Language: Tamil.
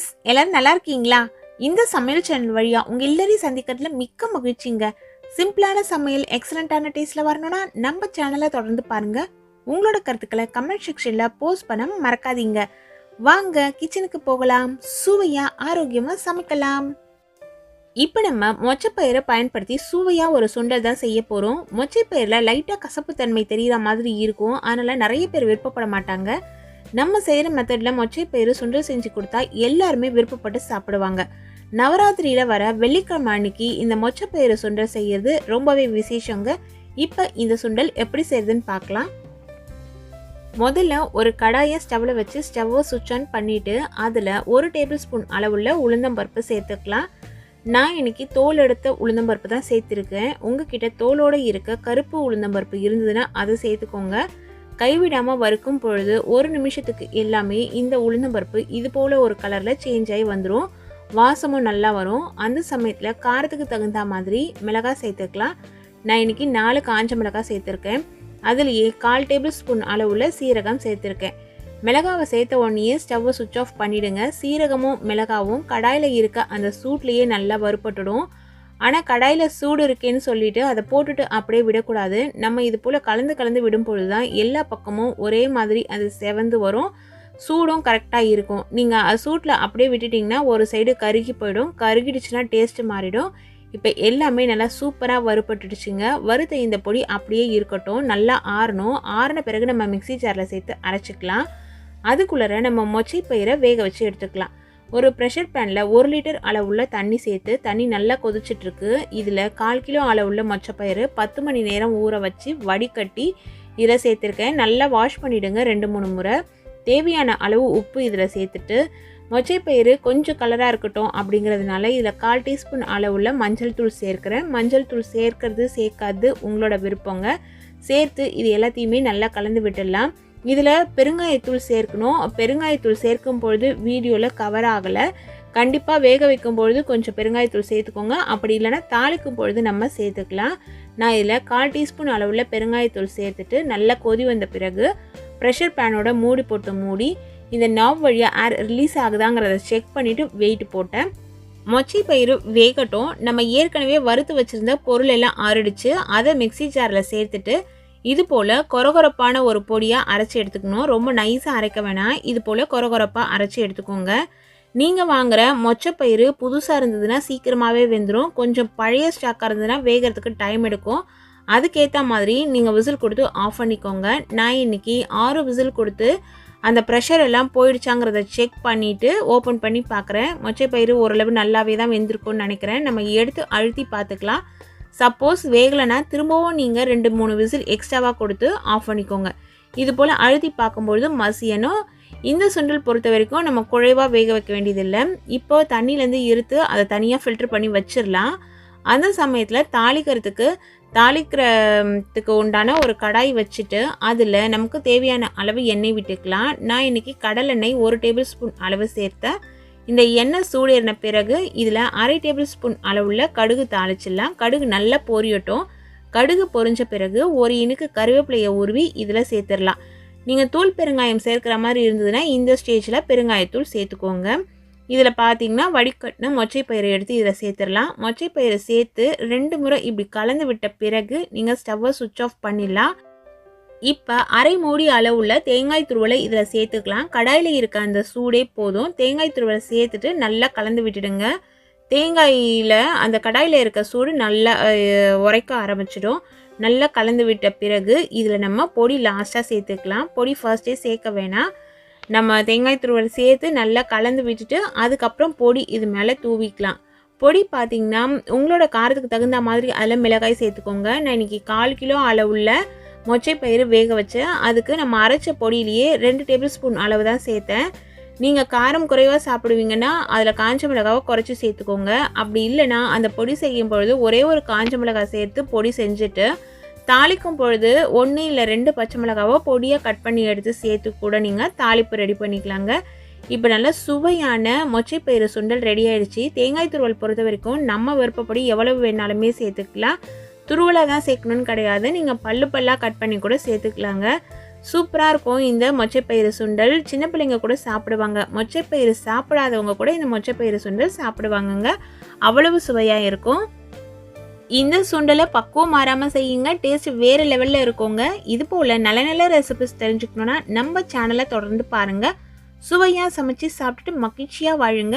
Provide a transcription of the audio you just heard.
ஃப்ரெண்ட்ஸ் எல்லாரும் நல்லா இருக்கீங்களா? இந்த சமையல் சேனல் வழியா உங்கள் எல்லாரையும் சந்திக்கிறதுல மிக்க மகிழ்ச்சிங்க. சிம்பிளான சமையல் எக்ஸலண்ட்டான டேஸ்ட்டில் வரணும்னா நம்ம சேனலை தொடர்ந்து பாருங்கள் உங்களோட கருத்துக்களை கமெண்ட் செக்ஷனில் போஸ்ட் பண்ண மறக்காதீங்க. வாங்க கிச்சனுக்கு போகலாம். சுவையாக ஆரோக்கியமாக சமைக்கலாம். இப்போ நம்ம மொச்சப்பயிரை பயன்படுத்தி சுவையாக ஒரு சுண்டல் தான் செய்ய போகிறோம் மொச்சப்பயிரில் லைட்டாக கசப்பு தன்மை தெரிகிற மாதிரி இருக்கும். அதனால் நிறைய பேர் விருப்பப்பட மாட்டாங்க. நம்ம செய்கிற மெத்தடில் மொச்சைப்பயிறு சுண்டல் செஞ்சு கொடுத்தா எல்லாருமே விருப்பப்பட்டு சாப்பிடுவாங்க. நவராத்திரியில் வர வெள்ளிக்கிழமை அன்னைக்கு இந்த மொச்சப்பயிறு சுண்டல் செய்யறது ரொம்பவே விசேஷங்க. இப்போ இந்த சுண்டல் எப்படி செய்யறதுன்னு பார்க்கலாம் முதல்ல ஒரு கடாயை ஸ்டவ்வில் வச்சு ஸ்டவ்வை சுவிட்ச் ஆன் பண்ணிவிட்டு அதில் ஒரு டேபிள் ஸ்பூன் அளவுள்ள உளுந்தம்பருப்பு சேர்த்துக்கலாம். நான் இன்னைக்கு தோல் எடுத்த உளுந்தம்பருப்பு தான் சேர்த்துருக்கேன். உங்ககிட்ட தோலோடு இருக்க கருப்பு உளுந்தம்பருப்பு இருந்ததுன்னா அதை சேர்த்துக்கோங்க. கைவிடாமல் வறுக்கும் பொழுது ஒரு நிமிஷத்துக்கு எல்லாமே இந்த உளுந்தம்பருப்பு இது போல் ஒரு கலரில் சேஞ்ச் ஆகி வந்துடும் வாசமும் நல்லா வரும். அந்த சமயத்தில் காரத்துக்கு தகுந்த மாதிரி மிளகாய் சேர்த்துக்கலாம். நான் இன்னைக்கு நாலு காஞ்ச மிளகாய் சேர்த்துருக்கேன். அதுலேயே கால் டேபிள் ஸ்பூன் அளவுள்ள சீரகம் சேர்த்துருக்கேன். மிளகாவை சேர்த்த உடனேயே ஸ்டவ்வை சுவிட்ச் ஆஃப் பண்ணிவிடுங்க சீரகமும் மிளகாவும் கடாயில் இருக்க அந்த சூட்லேயே நல்லா வறுப்பட்டுடும் ஆனால் கடாயில் சூடு இருக்கேன்னு சொல்லிட்டு அதை போட்டுட்டு அப்படியே விடக்கூடாது. நம்ம இது போல் கலந்து கலந்து விடும் பொழுது தான் எல்லா பக்கமும் ஒரே மாதிரி அது செவந்து வரும். சூடும் கரெக்டாக இருக்கும். நீங்கள் அது சூட்டில் அப்படியே விட்டுட்டிங்கன்னா ஒரு சைடு கருகி போயிடும். கருகிடுச்சுன்னா டேஸ்ட்டு மாறிடும். இப்போ எல்லாமே நல்லா சூப்பராக வறுபட்டுடுச்சுங்க. வறுத்த இந்த பொடி அப்படியே இருக்கட்டும். நல்லா ஆறணும். ஆறின பிறகு நம்ம மிக்ஸி ஜாரில் சேர்த்து அரைச்சிக்கலாம். அதுக்குள்ளே நம்ம மொச்சை பயிரை வேக வச்சு எடுத்துக்கலாம். ஒரு ப்ரெஷர் பேனில் ஒரு லிட்டர் அளவுள்ள தண்ணி சேர்த்து தண்ணி நல்லா கொதிச்சிட்ருக்கு இதில் கால் கிலோ அளவுள்ள மொச்சப்பயிறு பத்து மணி நேரம் ஊற வச்சு வடிகட்டி இதில் சேர்த்துருக்கேன். நல்லா வாஷ் பண்ணிவிடுங்க ரெண்டு மூணு முறை. தேவையான அளவு உப்பு இதில் சேர்த்துட்டு மொச்சைப்பயிறு கொஞ்சம் கலராக இருக்கட்டும் அப்படிங்கிறதுனால இதில் கால் டீஸ்பூன் அளவுள்ள மஞ்சள் தூள் சேர்க்குறேன். மஞ்சள் தூள் சேர்க்கறது சேர்க்காது உங்களோட விருப்பங்க. சேர்த்து இது எல்லாத்தையுமே நல்லா கலந்து விட்டுடலாம். இதில் பெருங்காயத்தூள் சேர்க்கணும். பெருங்காயத்தூள் சேர்க்கும் பொழுது வீடியோவில் கவர் ஆகலை. கண்டிப்பாக வேக வைக்கும் பொழுது கொஞ்சம் பெருங்காயத்தூள் சேர்த்துக்கோங்க. அப்படி இல்லைன்னா தாளிக்கும் பொழுது நம்ம சேர்த்துக்கலாம். நான் இதில் கால் டீஸ்பூன் அளவில் பெருங்காயத்தூள் சேர்த்துட்டு நல்லா கொதி வந்த பிறகு ப்ரெஷர் பேனோட மூடி போட்டு மூடி இந்த நாப் வழியாக ஏர் ரிலீஸ் ஆகுதாங்கிறத செக் பண்ணிவிட்டு வெயிட் போட்டேன். மொச்சை பயிறு வேகட்டும். நம்ம ஏற்கனவே வறுத்து வச்சுருந்த பொருள் எல்லாம் ஆறிடுச்சு. அதை மிக்ஸி ஜாரில் சேர்த்துட்டு இது போல் கொரகொரப்பான ஒரு பொடியாக அரைச்சி எடுத்துக்கணும். ரொம்ப நைஸாக அரைக்க வேணாம். இது போல் கொரகொரப்பாக அரைச்சி எடுத்துக்கோங்க. நீங்கள் வாங்குகிற மொச்சப்பயிறு புதுசாக இருந்ததுன்னா சீக்கிரமாகவே வெந்துடும் கொஞ்சம் பழைய ஸ்டாக்காக இருந்ததுன்னா வேகிறதுக்கு டைம் எடுக்கும். அதுக்கேற்ற மாதிரி நீங்கள் விசில் கொடுத்து ஆஃப் பண்ணிக்கோங்க. நான் இன்றைக்கி ஆறு விசில் கொடுத்து அந்த ப்ரெஷர் எல்லாம் போயிடுச்சாங்கிறத செக் பண்ணிவிட்டு ஓப்பன் பண்ணி பார்க்குறேன் மொச்சைப்பயிறு ஓரளவு நல்லாவே தான் வெந்திருக்கும்னு நினைக்கிறேன். நம்ம எடுத்து அழுத்தி பார்த்துக்கலாம். சப்போஸ் வேகலைன்னா திரும்பவும் நீங்கள் ரெண்டு மூணு விசில் எக்ஸ்ட்ராவாக கொடுத்து ஆஃப் பண்ணிக்கோங்க. இது போல் அழுத்தி பார்க்கும்பொழுது மசியனும் இந்த சுண்டல் பொறுத்த வரைக்கும் நம்ம குழைவாக வேக வைக்க வேண்டியதில்லை. இப்போ தண்ணியிலேருந்து இருத்து அதை தனியாக ஃபில்டர் பண்ணி வச்சிடலாம். அந்த சமயத்தில் தாளிக்கிறதுக்கு தாளிக்கிறதுக்கு உண்டான ஒரு கடாய் வச்சுட்டு அதில் நமக்கு தேவையான அளவு எண்ணெய் விட்டுக்கலாம். நான் இன்றைக்கி கடலெண்ணெய் ஒரு டேபிள் ஸ்பூன் அளவு சேர்த்தேன். இந்த எண்ணெய் சூடேறின பிறகு இதில் அரை டேபிள் ஸ்பூன் அளவுள்ள கடுகு தாளிச்சிடலாம். கடுகு நல்லா பொரியட்டும். கடுகு பொரிஞ்ச பிறகு ஒரு இனுக்கு கருவேப்பிலையை உருவி இதில் சேர்த்துடலாம். நீங்கள் தூள் பெருங்காயம் சேர்க்குற மாதிரி இருந்ததுன்னா இந்த ஸ்டேஜில் பெருங்காயத்தூள் சேர்த்துக்கோங்க. இதில் பார்த்தீங்கன்னா வடிகட்டின மொச்சைப்பயிரை எடுத்து இதில் சேர்த்துடலாம். மொச்சைப்பயிரை சேர்த்து ரெண்டு முறை இப்படி கலந்து விட்ட பிறகு நீங்கள் ஸ்டவ்வை சுவிட்ச் ஆஃப் பண்ணிடலாம். இப்போ அரை மூடி அளவுள்ள தேங்காய் துருவலை இதில் சேர்த்துக்கலாம். கடாயில் இருக்க அந்த சூடே போதும். தேங்காய் துருவலை சேர்த்துட்டு நல்லா கலந்து விட்டுடுங்க. தேங்காயில் அந்த கடாயில் இருக்க சூடு நல்லா உரைக்க ஆரம்பிச்சிடும். நல்லா கலந்து விட்ட பிறகு இதில் நம்ம பொடி லாஸ்ட்டாக சேர்த்துக்கலாம். பொடி ஃபர்ஸ்டே சேர்க்க வேணாம். நம்ம தேங்காய் துருவல் சேர்த்து நல்லா கலந்து விட்டுட்டு அதுக்கப்புறம் பொடி இது மேலே தூவிக்கலாம். பொடி பார்த்திங்கன்னா உங்களோட காரத்துக்கு தகுந்த மாதிரி அதில் மிளகாய் சேர்த்துக்கோங்க. நான் இன்றைக்கி கால் கிலோ அளவுள்ள மொச்சை பயிறு வேக வச்சேன். அதுக்கு நம்ம அரைச்ச பொடியிலேயே ரெண்டு டேபிள் ஸ்பூன் அளவு தான் சேர்த்தேன். நீங்கள் காரம் குறைவாக சாப்பிடுவீங்கன்னா அதில் காஞ்ச மிளகாவை குறைச்சி சேர்த்துக்கோங்க. அப்படி இல்லைன்னா அந்த பொடி செய்யும் பொழுது ஒரே ஒரு காஞ்ச மிளகாய் சேர்த்து பொடி செஞ்சுட்டு தாளிக்கும் பொழுது ஒன்று இல்லை ரெண்டு பச்சை மிளகாவோ பொடியாக கட் பண்ணி எடுத்து சேர்த்து கூட நீங்கள் தாளிப்பு ரெடி பண்ணிக்கலாங்க. இப்போ நல்லா சுவையான மொச்சைப்பயிறு சுண்டல் ரெடி ஆயிடுச்சு. தேங்காய் துருவல் பொறுத்த வரைக்கும் நம்ம விருப்பப்படி எவ்வளவு வேணாலுமே சேர்த்துக்கலாம். துருவலாக தான் சேர்க்கணும்னு கிடையாது. நீங்கள் பல்லு பல்லாக கட் பண்ணி கூட சேர்த்துக்கலாங்க. சூப்பராக இருக்கும் இந்த மொச்சைப்பயிறு சுண்டல். சின்ன பிள்ளைங்க கூட சாப்பிடுவாங்க. மொச்சைப்பயிறு சாப்பிடாதவங்க கூட இந்த மொச்சைப்பயிறு சுண்டல் சாப்பிடுவாங்கங்க. அவ்வளவு சுவையாக இருக்கும். இந்த சுண்டலை பக்குவம் மாறாமல் செய்யுங்க. டேஸ்ட் வேறு லெவலில் இருக்குங்க. இது போல் நல்ல நல்ல ரெசிபிஸ் தெரிஞ்சுக்கணுன்னா நம்ம சேனலை தொடர்ந்து பாருங்கள் சுவையாக சமைச்சு சாப்பிட்டுட்டு மகிழ்ச்சியாக வாழுங்க.